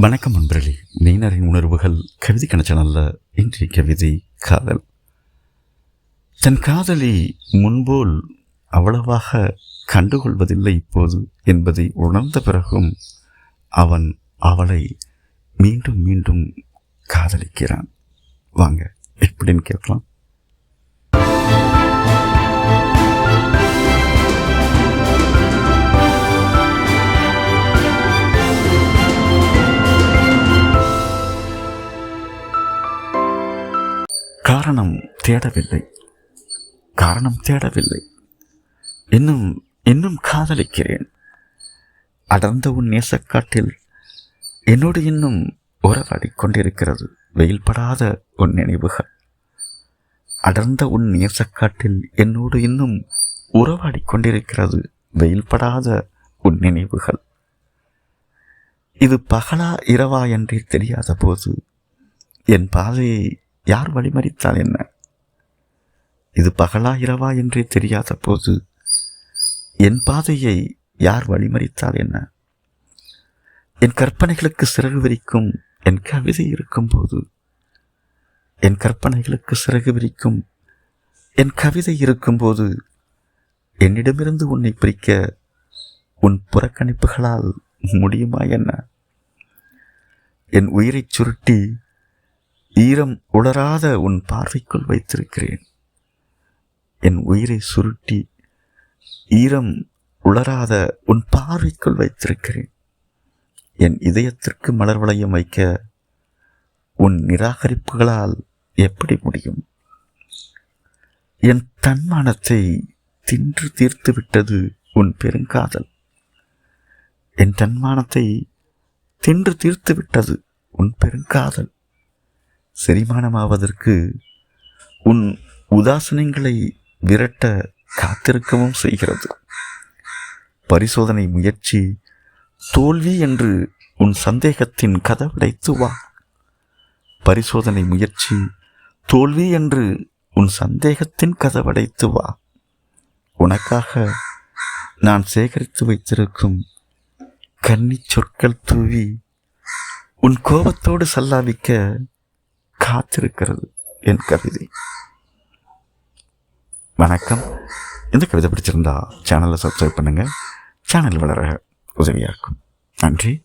வணக்கம் நண்பர்களே. நீனரின் உணர்வுகள் கவிதை கணச்சனல்ல இன்றைய கவிதை காதல். தன் காதலி முன்போல் அவ்வளவாக கண்டுகொள்வதில்லை இப்போது என்பதை உணர்ந்த பிறகும் அவன் அவளை மீண்டும் மீண்டும் காதலிக்கிறான். வாங்க எப்படின்னு கேட்கலாம். காரணம் தேடவில்லை. காரணம் தேடவில்லை. இன்னும் இன்னும் காதலிக்கிறேன். அடர்ந்த உன் நேசக்காட்டில் என்னோடு இன்னும் உறவாடி கொண்டிருக்கிறது. வெயில்படாத உன் நினைவுகள். அடர்ந்த உன் நேசக்காட்டில் என்னோடு இன்னும் உறவாடி கொண்டிருக்கிறது. வெயில்படாத உன் நினைவுகள். இது பகலா இரவா என்றே தெரியாத போது என் பாதையை யார் வழிமறித்தால் என்ன? இது பகலா இரவா என்றே தெரியாத போது என் பாதையை யார் வழிமறித்தால் என்ன? என் கற்பனைகளுக்கு சிறகு விரிக்கும் என் கவிதை இருக்கும்போது என் கற்பனைகளுக்கு சிறகு விரிக்கும் என் கவிதை இருக்கும்போது என்னிடமிருந்து உன்னை பிரிக்க உன் புறக்கணிப்புகளால் முடியுமா என்ன? என் உயிரைச் சுருட்டி ஈரம் உளராத உன் பார்வைக்குள் வைத்திருக்கிறேன். என் உயிரை சுருட்டி ஈரம் உளராத உன் பார்வைக்குள் வைத்திருக்கிறேன். என் இதயத்திற்கு மலர் வளையம் வைக்க உன் நிராகரிப்புகளால் எப்படி முடியும்? என் தன்மானத்தை தின்று தீர்த்து விட்டது உன் பெருங்காதல். என் தன்மானத்தை தின்று தீர்த்து விட்டது உன் பெருங்காதல். செரிமானமாவதற்கு உன் உதாசனங்களை விரட்ட காத்திருக்கவும் செய்கிறது. பரிசோதனை முயற்சி தோல்வி என்று உன் சந்தேகத்தின் கதவடைத்து வா. பரிசோதனை முயற்சி தோல்வி என்று உன் சந்தேகத்தின் கதவடைத்து வா. உனக்காக நான் சேகரித்து வைத்திருக்கும் கன்னிச் சொற்கள் தூவி உன் கோபத்தோடு சல்லாவிக்க காத்திருக்கிறது என் கவிதை. வணக்கம். இந்த கவிதை பிடிச்சிருந்தா சேனலை சப்ஸ்கிரைப் பண்ணுங்கள் சேனல் வளர உதவியாக இருக்கும். நன்றி.